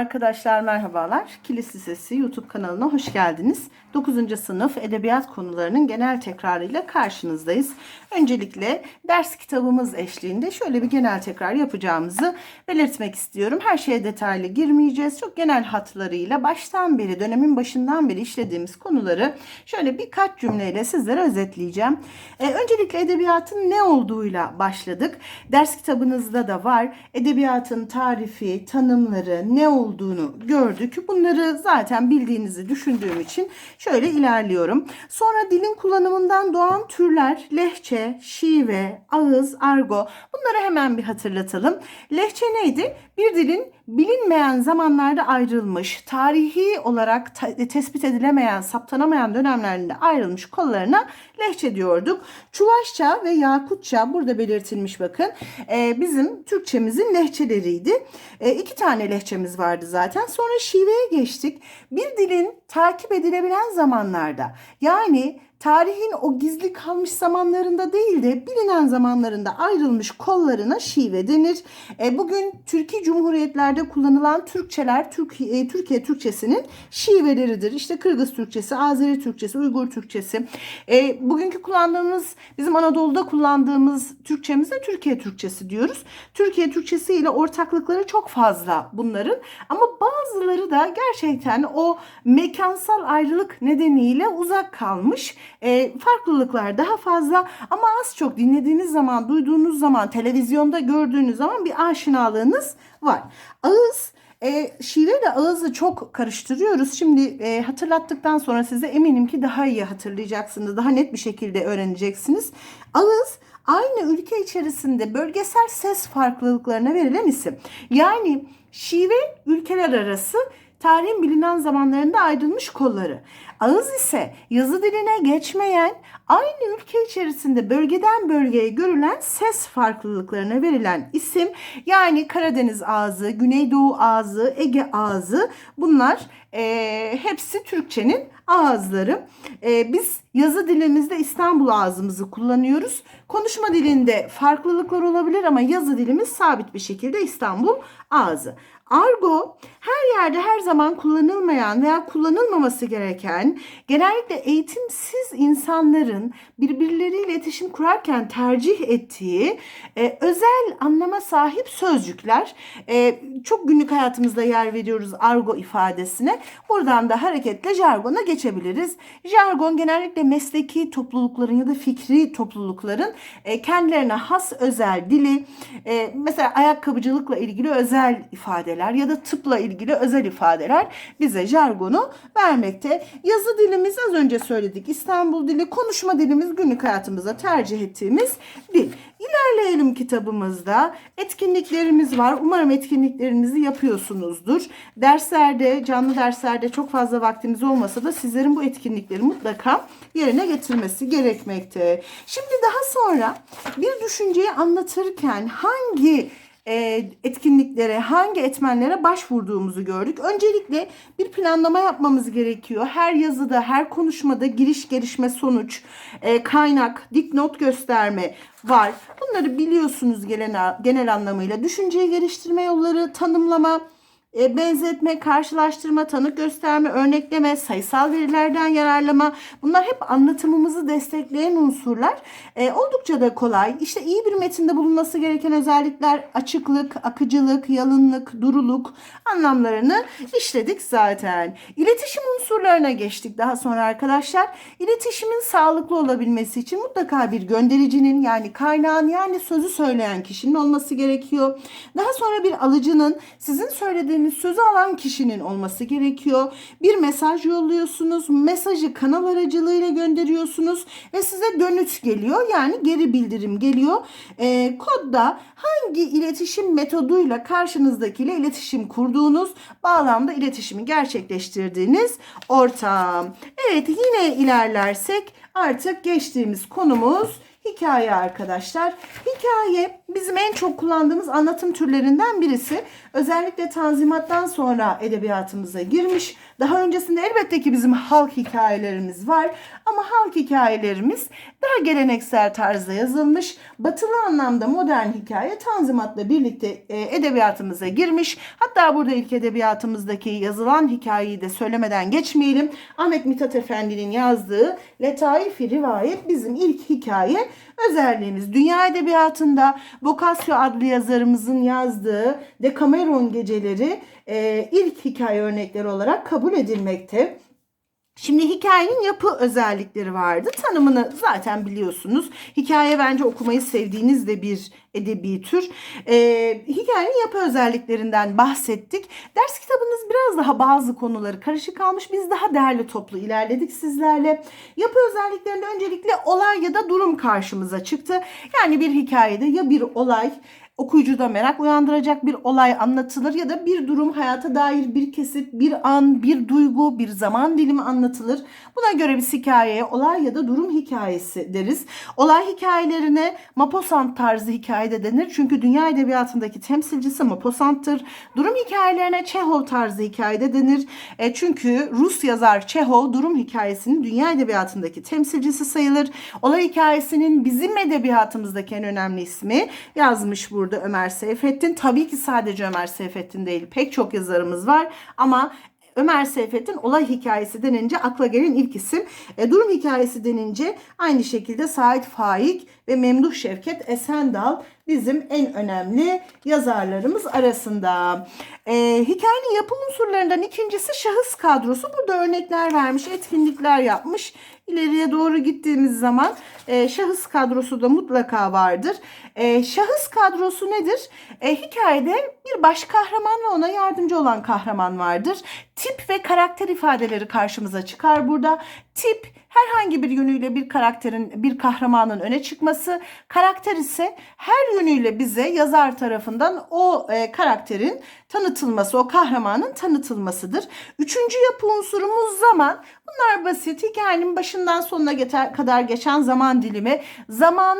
Arkadaşlar merhabalar. Kilis Lisesi YouTube kanalına hoş geldiniz. 9. sınıf edebiyat konularının genel tekrarıyla karşınızdayız. Öncelikle ders kitabımız eşliğinde şöyle bir genel tekrar yapacağımızı belirtmek istiyorum. Her şeye detaylı girmeyeceğiz. Çok genel hatlarıyla baştan beri, dönemin başından beri işlediğimiz konuları şöyle birkaç cümleyle sizlere özetleyeceğim. Ee, öncelikle edebiyatın ne olduğuyla başladık. Ders kitabınızda da var. Edebiyatın tarifi, tanımları, ne olduğunu gördük. Bunları zaten bildiğinizi düşündüğüm için şöyle ilerliyorum. Sonra dilin kullanımından doğan türler, lehçe, şive, ağız, argo bunları hemen bir hatırlatalım. Lehçe neydi? Bir dilin bilinmeyen zamanlarda ayrılmış, tarihi olarak tespit edilemeyen, saptanamayan dönemlerinde ayrılmış kollarına lehçe diyorduk. Çuvaşça ve Yakutça burada belirtilmiş bakın. Ee, bizim Türkçemizin lehçeleriydi. Ee, iki tane lehçemiz vardı zaten. Sonra şiveye geçtik. Bir dilin takip edilebilen zamanlarda yani tarihin o gizli kalmış zamanlarında değil de bilinen zamanlarında ayrılmış kollarına şive denir. E, bugün Türkiye Cumhuriyetlerde kullanılan Türkçeler Türkiye, Türkiye Türkçesinin şiveleridir. İşte Kırgız Türkçesi, Azeri Türkçesi, Uygur Türkçesi. E, bugünkü kullandığımız, bizim Anadolu'da kullandığımız Türkçemize Türkiye Türkçesi diyoruz. Türkiye Türkçesi ile ortaklıkları çok fazla bunların. Ama bazıları da gerçekten o mekansal ayrılık nedeniyle uzak kalmış. E, farklılıklar daha fazla ama az çok dinlediğiniz zaman, duyduğunuz zaman, televizyonda gördüğünüz zaman bir aşinalığınız var. Ağız e, şive ile ağızı çok karıştırıyoruz. Şimdi e, hatırlattıktan sonra size eminim ki daha iyi hatırlayacaksınız. Daha net bir şekilde öğreneceksiniz. Ağız aynı ülke içerisinde bölgesel ses farklılıklarına verilen isim. Yani şive ülkeler arası tarihin bilinen zamanlarında ayrılmış kolları. Ağız ise yazı diline geçmeyen, aynı ülke içerisinde bölgeden bölgeye görülen ses farklılıklarına verilen isim. Yani Karadeniz ağzı, Güneydoğu ağzı, Ege ağzı bunlar e, hepsi Türkçenin ağızları. E, biz yazı dilimizde İstanbul ağzımızı kullanıyoruz. Konuşma dilinde farklılıklar olabilir ama yazı dilimiz sabit bir şekilde İstanbul ağzı. Argo her yerde her zaman kullanılmayan veya kullanılmaması gereken genellikle eğitimsiz insanların birbirleriyle iletişim kurarken tercih ettiği e, özel anlama sahip sözcükler. E, çok günlük hayatımızda yer veriyoruz argo ifadesine. Buradan da hareketle jargona geçebiliriz. Jargon genellikle mesleki toplulukların ya da fikri toplulukların e, kendilerine has özel dili, e, mesela ayakkabıcılıkla ilgili özel ifadeler ya da tıpla ilgili özel ifadeler bize jargonu vermekte. Yazı dilimiz az önce söyledik. İstanbul dili, konuşma dilimiz günlük hayatımızda tercih ettiğimiz dil. İlerleyelim kitabımızda. Etkinliklerimiz var. Umarım etkinliklerinizi yapıyorsunuzdur. Derslerde, canlı derslerde çok fazla vaktimiz olmasa da sizlerin bu etkinlikleri mutlaka yerine getirmesi gerekmekte. Şimdi daha sonra bir düşünceyi anlatırken hangi etkinliklere, hangi etmenlere başvurduğumuzu gördük. Öncelikle bir planlama yapmamız gerekiyor. Her yazıda, her konuşmada giriş, gelişme, sonuç, e, kaynak, dipnot gösterme var. Bunları biliyorsunuz genel anlamıyla. Düşünceyi geliştirme yolları, tanımlama, e, benzetme, karşılaştırma, tanık gösterme, örnekleme, sayısal verilerden yararlama bunlar hep anlatımımızı destekleyen unsurlar. E, oldukça da kolay. İşte iyi bir metinde bulunması gereken özellikler açıklık, akıcılık, yalınlık, duruluk anlamlarını işledik zaten. İletişim unsurlarına geçtik daha sonra arkadaşlar. İletişimin sağlıklı olabilmesi için mutlaka bir göndericinin yani kaynağın yani sözü söyleyen kişinin olması gerekiyor. Daha sonra bir alıcının sizin söylediğiniz sözü alan kişinin olması gerekiyor. Bir mesaj yolluyorsunuz. Mesajı kanal aracılığıyla gönderiyorsunuz ve size dönüt geliyor. Yani geri bildirim geliyor. Ee, kodda hangi iletişim metoduyla karşınızdakiyle iletişim kurduğunuz bağlamda iletişimi gerçekleştirdiğiniz ortam. Evet yine ilerlersek artık geçtiğimiz konumuz Hikaye arkadaşlar. Hikaye bizim en çok kullandığımız anlatım türlerinden birisi. Özellikle Tanzimat'tan sonra edebiyatımıza girmiş. Daha öncesinde elbette ki bizim halk hikayelerimiz var ama halk hikayelerimiz daha geleneksel tarzda yazılmış. Batılı anlamda modern hikaye Tanzimat'la birlikte e, edebiyatımıza girmiş. Hatta burada ilk edebiyatımızdaki yazılan hikayeyi de söylemeden geçmeyelim. Ahmet Mithat Efendi'nin yazdığı Letaif-i Rivayet bizim ilk hikaye özelliğimiz. Dünya edebiyatında Boccaccio adlı yazarımızın yazdığı Decameron Geceleri e, ilk hikaye örnekleri olarak kabul edilmekte. Şimdi hikayenin yapı özellikleri vardı. Tanımını zaten biliyorsunuz. Hikaye bence okumayı sevdiğiniz de bir edebi tür. Ee, hikayenin yapı özelliklerinden bahsettik. Ders kitabınız biraz daha bazı konuları karışık kalmış. Biz daha değerli toplu ilerledik sizlerle. Yapı özelliklerinde öncelikle olay ya da durum karşımıza çıktı. Yani bir hikayede ya bir olay okuyucuda merak uyandıracak bir olay anlatılır ya da bir durum hayata dair bir kesit, bir an, bir duygu, bir zaman dilimi anlatılır. Buna göre biz hikayeye olay ya da durum hikayesi deriz. Olay hikayelerine Maupassant tarzı hikaye de denir. Çünkü dünya edebiyatındaki temsilcisi Maupassant'tır. Durum hikayelerine Çehov tarzı hikaye de denir. E, çünkü Rus yazar Çehov durum hikayesinin dünya edebiyatındaki temsilcisi sayılır. Olay hikayesinin bizim edebiyatımızdaki en önemli ismi yazmış burada Ömer Seyfettin. Tabii ki sadece Ömer Seyfettin değil. Pek çok yazarımız var ama Ömer Seyfettin olay hikayesi denince akla gelen ilk isim. E, durum hikayesi denince aynı şekilde Sait Faik ve Memduh Şevket Esendal bizim en önemli yazarlarımız arasında. E, hikayenin yapı unsurlarından ikincisi şahıs kadrosu. Burada örnekler vermiş, etkinlikler yapmış. İleriye doğru gittiğimiz zaman e, şahıs kadrosu da mutlaka vardır. E, şahıs kadrosu nedir? E, hikayede bir baş kahraman ve ona yardımcı olan kahraman vardır. Tip ve karakter ifadeleri karşımıza çıkar burada. Tip herhangi bir yönüyle bir karakterin, bir kahramanın öne çıkması. Karakter ise her yönüyle bize yazar tarafından o e, karakterin tanıtılması, o kahramanın tanıtılmasıdır. Üçüncü yapı unsurumuz zaman. Bunlar basit. Hikayenin başından sonuna kadar geçen zaman dilimi. Zaman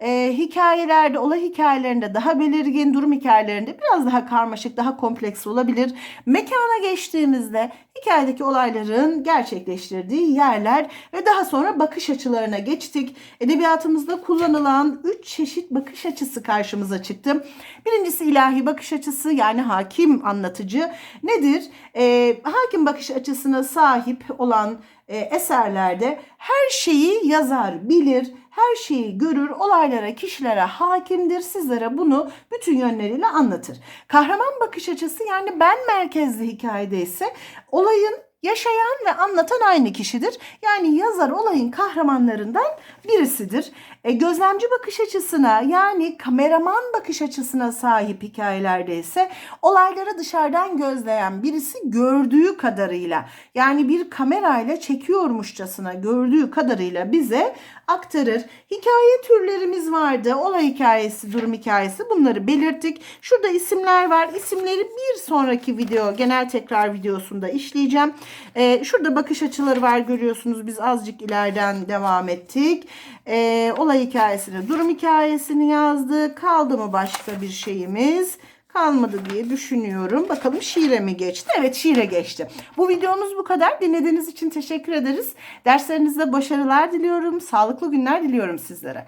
e, hikayelerde, olay hikayelerinde daha belirgin, durum hikayelerinde biraz daha karmaşık, daha kompleks olabilir. Mekana geçtiğimizde hikayedeki olayların gerçekleştirdiği yerler ve daha sonra bakış açılarına geçtik. Edebiyatımızda kullanılan üç çeşit bakış açısı karşımıza çıktı. Birincisi ilahi bakış açısı yani hakim anlatıcı nedir? E, hakim bakış açısına sahip olan e, eserlerde her şeyi yazar, bilir, her şeyi görür, olaylara, kişilere hakimdir. Sizlere bunu bütün yönleriyle anlatır. Kahraman bakış açısı yani ben merkezli hikayede ise olayın yaşayan ve anlatan aynı kişidir. Yani yazar olayın kahramanlarından birisidir. E, gözlemci bakış açısına yani kameraman bakış açısına sahip hikayelerde ise olayları dışarıdan gözleyen birisi gördüğü kadarıyla yani bir kamerayla çekiyormuşçasına gördüğü kadarıyla bize aktarır. Hikaye türlerimiz vardı. Olay hikayesi, durum hikayesi bunları belirttik. Şurada isimler var. İsimleri bir sonraki video genel tekrar videosunda işleyeceğim. Ee, şurada bakış açıları var görüyorsunuz. Biz azıcık ileriden devam ettik. Ee, olay hikayesini, durum hikayesini yazdık. Kaldı mı başka bir şeyimiz? kalmadı diye düşünüyorum. Bakalım şiire mi geçti? Evet şiire geçti. Bu videomuz bu kadar. Dinlediğiniz için teşekkür ederiz. Derslerinizde başarılar diliyorum. Sağlıklı günler diliyorum sizlere.